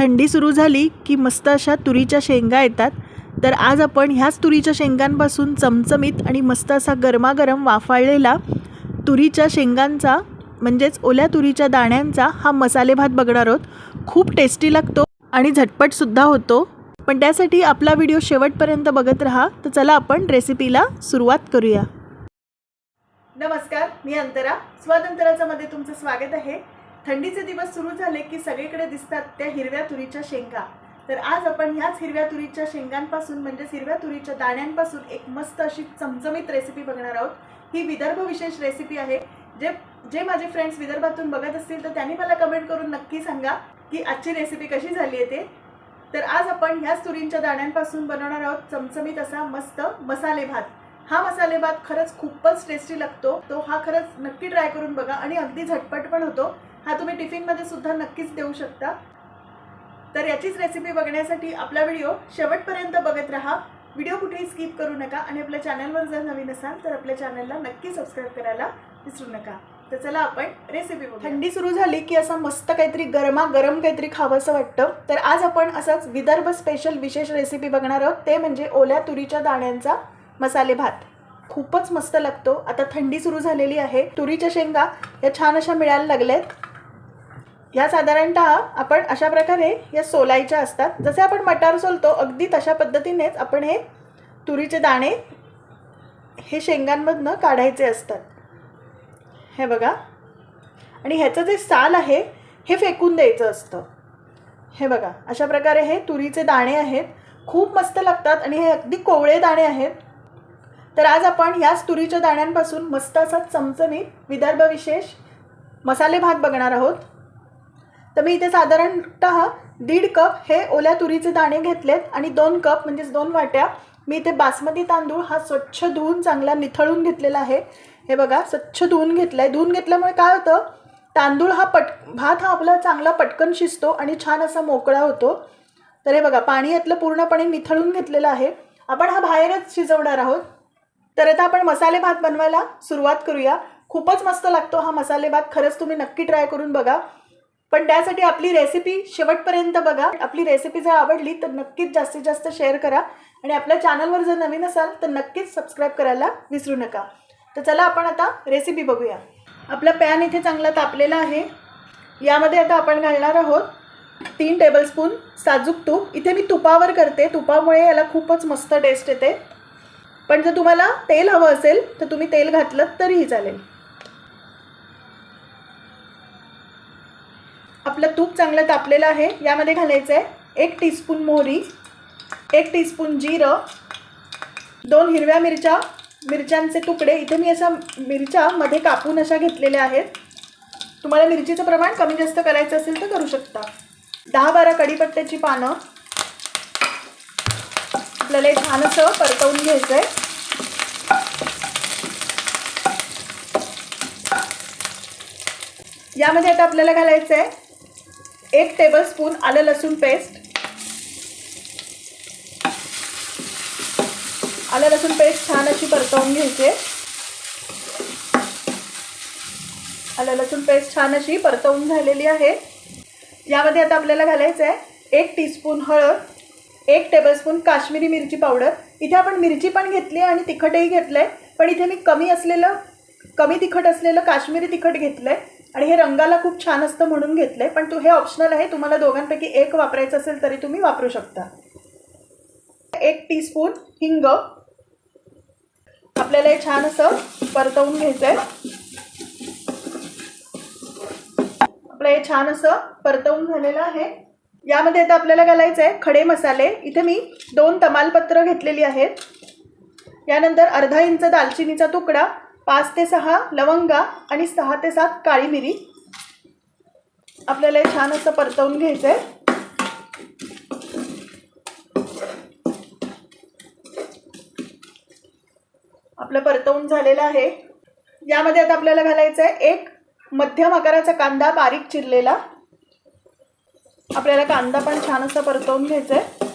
थंडी सुरू झाली की मस्त अशा तुरीच्या शेंगा येतात. तर आज आपण ह्याच तुरीच्या शेंगांपासून चमचमीत आणि मस्त असा गरमागरम वाफाळलेला तुरीच्या शेंगांचा म्हणजेच ओल्या तुरीच्या दाण्यांचा हा मसाले भात बघणार आहोत. खूप टेस्टी लागतो आणि झटपटसुद्धा होतो. पण त्यासाठी आपला व्हिडिओ शेवटपर्यंत बघत राहा. तर चला आपण रेसिपीला सुरुवात करूया. नमस्कार मी अंतरा. स्वातंत्र्याचं मध्ये तुमचं स्वागत आहे. थंडीचे दिवस सुरू झाले की सगळीकडे दिसतात त्या हिरव्या तुरीच्या शेंगा. तर आज आपण ह्याच हिरव्या तुरीच्या शेंगांपासून म्हणजेच हिरव्या तुरीच्या दाण्यांपासून एक मस्त अशी चमचमीत रेसिपी बघणार आहोत. ही विदर्भ विशेष रेसिपी आहे. जे जे माझे फ्रेंड्स विदर्भातून बघत असतील तर त्यांनी मला कमेंट करून नक्की सांगा की आजची रेसिपी कशी झाली आहे ते. तर आज आपण ह्याच तुरींच्या दाण्यांपासून बनवणार आहोत चमचमीत असा मस्त मसाले भात. हा मसाले भात खरंच खूपच टेस्टी लागतो. तो हा खरंच नक्की ट्राय करून बघा आणि अगदी झटपट पण होतो. हा तुम्ही टिफिनमध्ये सुद्धा नक्कीच देऊ शकता. तर याचीच रेसिपी बघण्यासाठी आपला व्हिडिओ शेवटपर्यंत बघत राहा. व्हिडिओ कुठेही स्किप करू नका आणि आपल्या चॅनलवर जर नवीन असाल तर आपल्या चॅनलला नक्की सबस्क्राईब करायला विसरू नका. तर चला आपण रेसिपी बघू थंडी सुरू झाली की असं मस्त काहीतरी गरमा गरम काहीतरी खावंसं वाटतं. तर आज आपण असंच विदर्भ स्पेशल विशेष रेसिपी बघणार आहोत. ते म्हणजे ओल्या तुरीच्या दाण्यांचा मसाले भात. खूपच मस्त लागतो. आता थंडी सुरू झालेली आहे. तुरीच्या शेंगा या छान अशा मिळायला लागल्या आहेत या साधारणतः आपण अशा प्रकारे या सोलायच्या असतात. जसे आपण मटार सोलतो अगदी तशा पद्धतीनेच आपण हे तुरीचे दाणे हे शेंगांमधनं काढायचे असतात. हे बघा. आणि ह्याचं जे साल आहे हे फेकून द्यायचं असतं. हे बघा. अशा प्रकारे हे तुरीचे दाणे आहेत. खूप मस्त लागतात आणि हे अगदी कोवळे दाणे आहेत. तर आज आपण ह्याच तुरीच्या दाण्यांपासून मस्त असा चमचमीत विदर्भ विशेष मसाले भात बघणार आहोत. तर मी इथे साधारणतः दीड कप हे ओल्या तुरीचे दाणे घेतलेत आणि दोन कप म्हणजेच दोन वाट्या मी इथे बासमती तांदूळ हा स्वच्छ धुवून चांगला निथळून घेतलेला आहे. हे बघा स्वच्छ धुवून घेतला आहे धुवून घेतल्यामुळे काय होतं? तांदूळ हा पट भात हा आपला चांगला पटकन शिजतो आणि छान असा मोकळा होतो. तर हे बघा पाणी यातलं पूर्णपणे निथळून घेतलेलं आहे. आपण हा बाहेरच शिजवणार आहोत. तर आता आपण मसाले भात बनवायला सुरुवात करूया. खूपच मस्त लागतो हा मसाले भात. खरंच तुम्ही नक्की ट्राय करून बघा. पण त्यासाठी आपली रेसिपी शेवटपर्यंत बघा. आपली रेसिपी जर आवडली तर नक्कीच जास्तीत जास्त शेअर करा. आणि आपल्या चॅनलवर जर नवीन असाल तर नक्कीच सबस्क्राईब करायला विसरू नका. तर चला आपण आता रेसिपी बघूया. आपला पॅन इथे चांगला तापलेला आहे. यामध्ये आता आपण घालणार आहोत तीन टेबलस्पून साजूक तूप. इथे मी तुपावर करते. तुपामुळे याला खूपच मस्त टेस्ट येते. पण जर तुम्हाला तेल हवं असेल तर तुम्ही तेल घातलं तरीही चालेल. आपलं तूप चांगलं तापलेलं आहे यामध्ये घालायचं आहे एक टीस्पून मोहरी एक टीस्पून जिरं दोन हिरव्या मिरच्या मिरच्यांचे तुकडे. इथे मी अशा मिरच्या मध्ये कापून अशा घेतलेल्या आहेत. तुम्हाला मिरचीचं प्रमाण कमी जास्त करायचं असेल तर करू शकता. दहा बारा कढीपत्त्याची पानं. आपल्याला हे छान असं परतवून घ्यायचं आहे यामध्ये आता आपल्याला घालायचं आहे एक टेबलस्पून आलं लसूण पेस्ट आलं लसूण पेस्ट छान अशी परतवून घ्यायची. आहे आलं लसूण पेस्ट छान अशी परतवून झालेली आहे. यामध्ये आता आपल्याला घालायचं आहे एक टीस्पून हळद एक टेबलस्पून काश्मीरी मिरची पावडर. इथे आपण मिरची पण घेतली आणि तिखटही घेतलं आहे पण इथे मी कमी असलेलं कमी तिखट असलेलं काश्मीरी तिखट घेतलं आहे आणि हे रंगाला खूप छान असतं म्हणून घेतलं आहे पण तू हे ऑप्शनल आहे. तुम्हाला दोघांपैकी एक वापरायचं असेल तरी तुम्ही वापरू शकता. एक टीस्पून हिंग. आपल्याला हे छान असं परतवून घ्यायचं आहे आपलं हे छान असं परतवून झालेलं आहे. यामध्ये आता आपल्याला घालायचं आहे खडे मसाले. इथे मी दोन तमालपत्र घेतलेली आहेत. यानंतर अर्धा इंच दालचिनीचा तुकडा. पाच ते सहा लवंगा आणि सहा ते सात काळी मिरी. आपल्याला हे छान असं परतवून घ्यायचं आहे आपलं परतवून झालेलं आहे. यामध्ये आता आपल्याला घालायचं आहे एक मध्यम आकाराचा कांदा बारीक चिरलेला. आपल्याला कांदा पण छान असा परतवून घ्यायचा आहे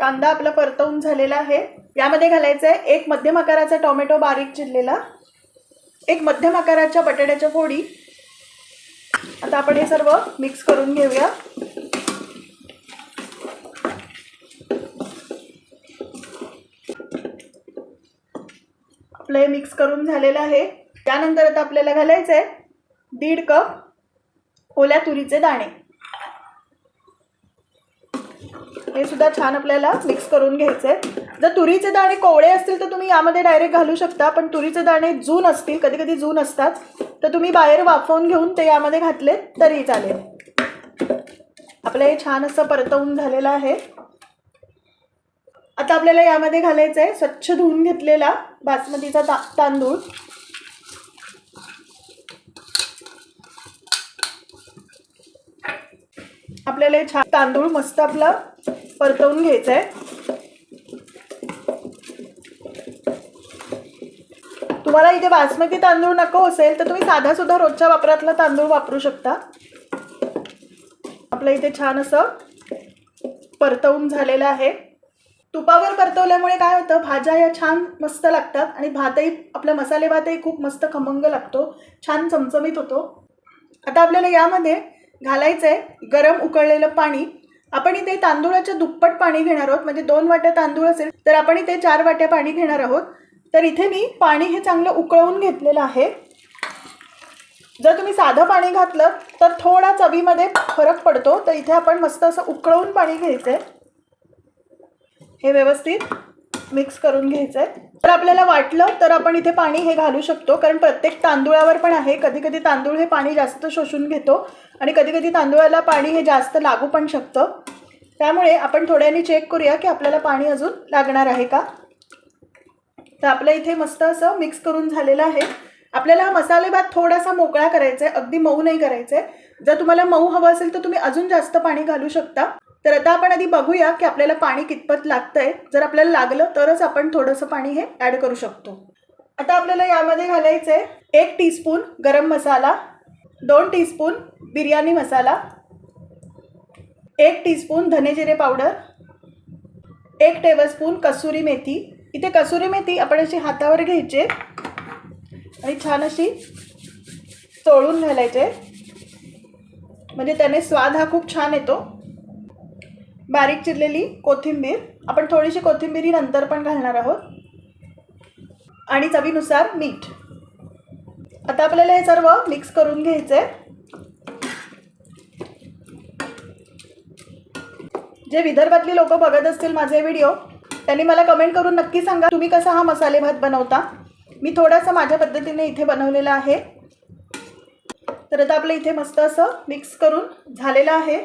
कांदा आपला परतवून झालेला आहे. यामध्ये घालायचं आहे एक मध्यम आकाराचा टोमॅटो बारीक चिरलेला. एक मध्यम आकाराच्या बटाट्याच्या फोडी. आता आपण हे सर्व मिक्स करून घेऊया. आपलं हे मिक्स करून झालेलं आहे. त्यानंतर आता आपल्याला घालायचं आहे दीड कप ओल्या तुरीचे दाणे हे सुद्धा छान आपल्याला मिक्स करून घ्यायचे जर तुरीचे दाणे कोवळे असतील तर तुम्ही यामध्ये डायरेक्ट घालू शकता पण तुरीचे दाणे जून असतील कधी कधी जून असतात तर तुम्ही बाहेर वाफवून घेऊन ते यामध्ये घातले तरी चालेल. आपलं हे छान असं परतवून झालेलं आहे. आता आपल्याला यामध्ये घालायचं आहे स्वच्छ धुवून घेतलेला बासमतीचा ता तांदूळ. आपल्याला हे छान तांदूळ मस्त आपला परतवून घ्यायचं आहे तुम्हाला इथे बासमती तांदूळ नको असेल तर तुम्ही साधा सुद्धा रोजच्या वापरातला तांदूळ वापरू शकता. आपलं इथे छान असं परतवून झालेलं आहे. तुपावर परतवल्यामुळे काय होतं? भाज्या या छान मस्त लागतात आणि भातही आपला मसाले भातही खूप मस्त खमंग लागतो. छान चमचमीत होतो. आता आपल्याला यामध्ये घालायचं आहे गरम उकळलेलं पाणी. आपण इथे तांदूळाच्या दुप्पट पाणी घेणार आहोत. म्हणजे दोन वाट्या तांदूळ असेल तर आपण इथे चार वाट्या पाणी घेणार आहोत. तर इथे मी पाणी हे चांगलं उकळवून घेतलेलं आहे. जर तुम्ही साधं पाणी घातलं तर थोडा चवीमध्ये फरक पडतो. तर इथे आपण मस्त असं उकळवून पाणी घ्यायचं आहे हे व्यवस्थित. मिक्स करून घ्यायचं आहे तर आपल्याला वाटलं तर आपण इथे पाणी हे घालू शकतो कारण प्रत्येक तांदूळावर पण आहे. कधी कधी तांदूळ हे पाणी जास्त शोषून घेतो आणि कधी कधी तांदूळाला पाणी हे जास्त लागू पण शकतं. त्यामुळे आपण थोड्याने चेक करूया की आपल्याला पाणी अजून लागणार आहे का. तर आपलं इथे मस्त असं मिक्स करून झालेलं आहे. आपल्याला हा मसाले भात थोडासा मोकळा करायचा आहे अगदी मऊ नाही करायचा आहे जर तुम्हाला मऊ हवं असेल तर तुम्ही अजून जास्त पाणी घालू शकता. तर आता आपण आधी बघूया की आपल्याला पाणी कितपत लागतंय. जर आपल्याला लागलं तरच आपण थोडंसं पाणी हे ॲड करू शकतो. आता आपल्याला यामध्ये घालायचं आहे एक टीस्पून गरम मसाला दोन टीस्पून बिर्याणी मसाला एक टीस्पून धनेजिरे पावडर एक टेबलस्पून कसुरी मेथी. इथे कसुरी मेथी आपण अशी हातावर घ्यायचे आणि छान अशी चोळून घालायचे. म्हणजे त्याने स्वाद हा खूप छान येतो. बारीक चिरलेली कोथिंबीर. आपण थोडीशी कोथिंबीर ही नंतर पण घालणार आहोत. आणि चवीनुसार मीठ. आता आपल्याला हे सर्व मिक्स करून घ्यायचं. आहे जे विदर्भातली लोक बघत असतील माझे व्हिडिओ त्यांनी मला कमेंट करून नक्की सांगा तुम्ही कसा हा मसाले भात बनवता. मी थोडासा माझ्या पद्धतीने इथे बनवलेला आहे. तर आता आपलं इथे मस्त असं मिक्स करून झालेलं आहे.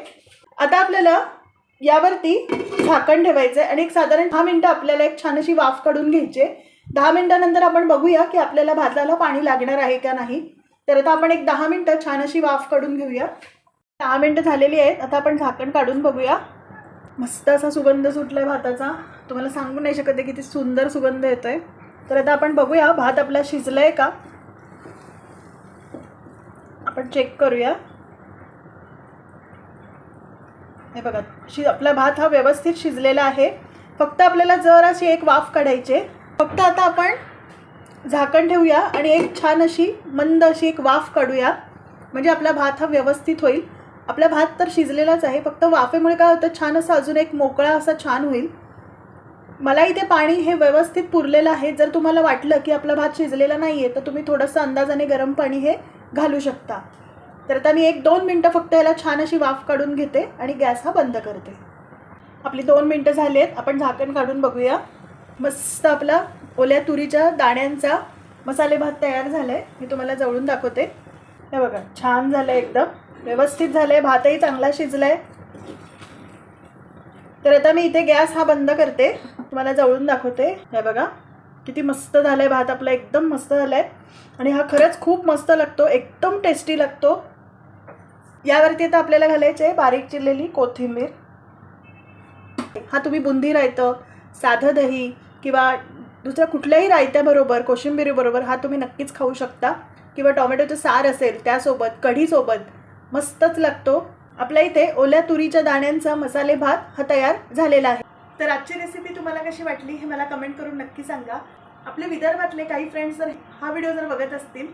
आता आपल्याला यावरती झाकण ठेवायचं आहे आणि एक साधारण दहा मिनटं आपल्याला एक छान अशी वाफ काढून घ्यायची आहे. दहा मिनटानंतर आपण बघूया की आपल्याला भाताला पाणी लागणार आहे का नाही. तर आता आपण एक दहा मिनटं छान अशी वाफ काढून घेऊया. दहा मिनटं झालेली आहेत. आता आपण झाकण काढून बघूया. मस्त असा सुगंध सुटला आहे भाताचा. तुम्हाला सांगू नाही शकत आहे किती सुंदर सुगंध येतो आहे तर आता आपण बघूया भात आपला शिजला आहे का. आपण चेक करूया. हे बघा शि आपला भात हा व्यवस्थित शिजलेला आहे. फक्त आपल्याला जर अशी एक वाफ काढायची आहे. फक्त आता आपण झाकण ठेवूया आणि एक छान अशी मंद अशी एक वाफ काढूया. म्हणजे आपला भात हा व्यवस्थित होईल. आपला भात तर शिजलेलाच आहे फक्त वाफेमुळे काय होतं छान असं अजून एक मोकळा असा छान होईल. मला इथे पाणी हे व्यवस्थित पुरलेलं आहे. जर तुम्हाला वाटलं की आपला भात शिजलेला नाही आहे तर तुम्ही थोडंसं अंदाजाने गरम पाणी हे घालू शकता. तर आता मी एक दोन मिनटं फक्त याला छान अशी वाफ काढून घेते आणि गॅस हा बंद करते. आपली दोन मिनटं झाली आहेत आपण झाकण काढून बघूया. मस्त आपला ओल्या तुरीच्या दाण्यांचा मसाले भात तयार झाला आहे मी तुम्हाला जवळून दाखवते. हे बघा छान झालं आहे एकदम. व्यवस्थित झालं आहे भातही चांगला शिजला आहे तर आता मी इथे गॅस हा बंद करते. तुम्हाला जवळून दाखवते. हे बघा किती मस्त झालं आहे भात आपला एकदम मस्त झाला आहे आणि हा खरंच खूप मस्त लागतो एकदम टेस्टी लागतो. यावरती आता आपल्याला घालायचे आहे बारीक चिरलेली कोथिंबीर. हा तुम्ही बुंदी रायतं साधं दही किंवा दुसऱ्या कुठल्याही रायत्याबरोबर कोशिंबिरीबरोबर हा तुम्ही नक्कीच खाऊ शकता. किंवा टोमॅटोचं सार असेल त्यासोबत कढीसोबत मस्तच लागतो. आपल्या इथे ओल्या तुरीच्या दाण्यांचा मसाले भात हा तयार झालेला आहे. तर आजची रेसिपी तुम्हाला कशी वाटली हे मला कमेंट करून नक्की सांगा. आपले विदर्भातले काही फ्रेंड्स जर हा व्हिडिओ जर बघत असतील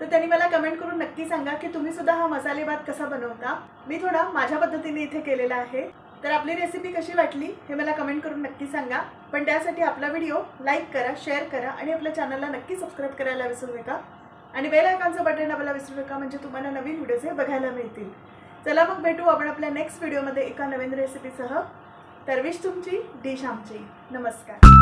तर त्यांनी मला कमेंट करून नक्की सांगा की तुम्ही सुद्धा हा मसाले भात कसा बनवता? मी थोडा माझ्या पद्धतीने इथे केलेला आहे. तर आपली रेसिपी कशी वाटली हे मला कमेंट करून नक्की सांगा. पण त्यासाठी आपला व्हिडिओ लाईक करा शेअर करा आणि आपल्या चॅनलला नक्की सबस्क्राईब करायला विसरू नका. आणि बेल आयकॉनचं बटन दाबायला विसरू नका म्हणजे तुम्हाला नवीन व्हिडिओज हे बघायला मिळतील. चला मग भेटू आपण आपल्या नेक्स्ट व्हिडिओमध्ये एका नवीन रेसिपीसह तरविश तुमची डिश आमची. नमस्कार.